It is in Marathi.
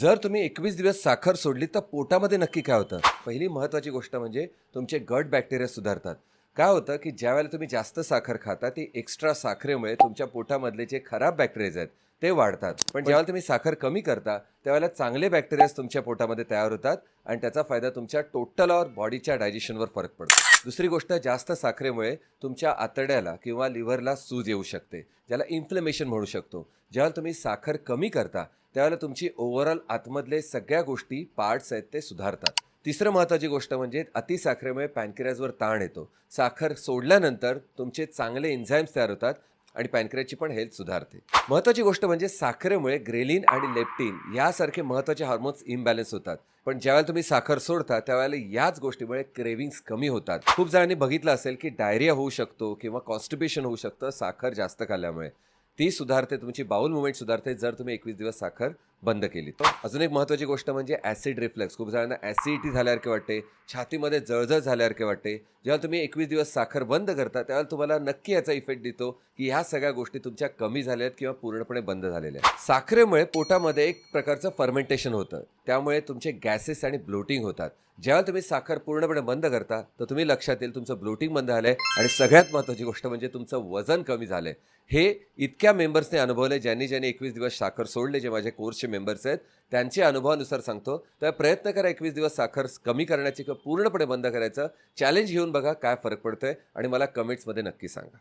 जर तुम्ही एकवीस दिवस साखर सोडली तर पोटामध्ये नक्की काय होतं? पहिली महत्त्वाची गोष्ट म्हणजे तुमचे गट बॅक्टेरिया सुधारतात. काय होतं की ज्या वेळेला तुम्ही जास्त साखर खाता ती एक्स्ट्रा साखरेमुळे तुमच्या पोटामधले जे खराब बॅक्टेरियाज आहेत ते वाढतात. पण ज्यावेळेला तुम्ही साखर कमी करता त्यावेळेला चांगले बॅक्टेरियाज तुमच्या पोटामध्ये तयार होतात आणि त्याचा फायदा तुमच्या टोटल और बॉडीच्या डायजेशनवर फरक पडतो. दुसरी गोष्ट जास्त साखरेमुळे तुमच्या आतड्याला किंवा लिव्हरला सूज येऊ शकते ज्याला इन्फ्लमेशन म्हणू शकतो. ज्यावेळेला तुम्ही साखर कमी करता त्यावेळेला तुमची ओव्हरऑल आतमधले सगळ्या गोष्टी पार्ट्स आहेत ते सुधारतात. तिसरं महत्त्वाची गोष्ट म्हणजे अतिसाखरेमुळे पॅनक्रियाजवर ताण येतो. साखर सोडल्यानंतर तुमचे चांगले एन्झाईम्स तयार होतात आणि पॅनक्रियाची पण हेल्थ सुधारते. महत्त्वाची गोष्ट म्हणजे साखरेमुळे ग्रेलिन आणि लेप्टिन यासारखे महत्त्वाचे हार्मोन्स इम्बॅलन्स होतात. पण ज्यावेळेला तुम्ही साखर सोडता त्यावेळेला याच गोष्टीमुळे क्रेविंग्स कमी होतात. खूप जणांनी बघितलं असेल की डायरिया होऊ शकतो किंवा कॉन्स्टिपेशन होऊ शकतं साखर जास्त खाल्ल्यामुळे. ती सुधारते तुमची बाउल मुवमेंट सुधारते. जर तुम्ही एकवीस दिवस साखर बंद केली. अजून एक महत्त्वाची गोष्ट म्हणजे ॲसिड रिफ्लेक्स खूप जणांना ॲसिडिटी झाल्यासारखे वाटते. छातीमध्ये जळजळ झाल्यासारखे वाटते. जेव्हा तुम्ही एकवीस दिवस साखर बंद करता त्यावेळेला तुम्हाला नक्की याचा इफेक्ट देतो की ह्या सगळ्या गोष्टी तुमच्या कमी झाल्या आहेत किंवा पूर्णपणे बंद झालेल्या आहेत. साखरेमुळे पोटामध्ये एक प्रकारचं फर्मेंटेशन होतं. त्यामुळे तुमचे गॅसेस आणि ब्लोटिंग होतात. जेव्हा तुम्ही साखर पूर्णपणे बंद करता तर तुम्ही लक्षात येईल तुमचं ब्लोटिंग बंद झालं आहे आणि सगळ्यात महत्त्वाची गोष्ट म्हणजे तुमचं वजन कमी झालंय. हे इतक्या मेंबर्सने अनुभवले ज्यांनी ज्यांनी एकवीस दिवस साखर सोडले जे माझे कोर्सचे मेंबर्स आहेत त्यांच्या अनुभवानुसार सांगतो. तर प्रयत्न करा एकवीस दिवस साखर कमी करण्याची किंवा पूर्णपणे बंद करायचं. चॅलेंज घेऊन बघा काय फरक पडतोय आणि मला कमेंट्समध्ये नक्की सांगा.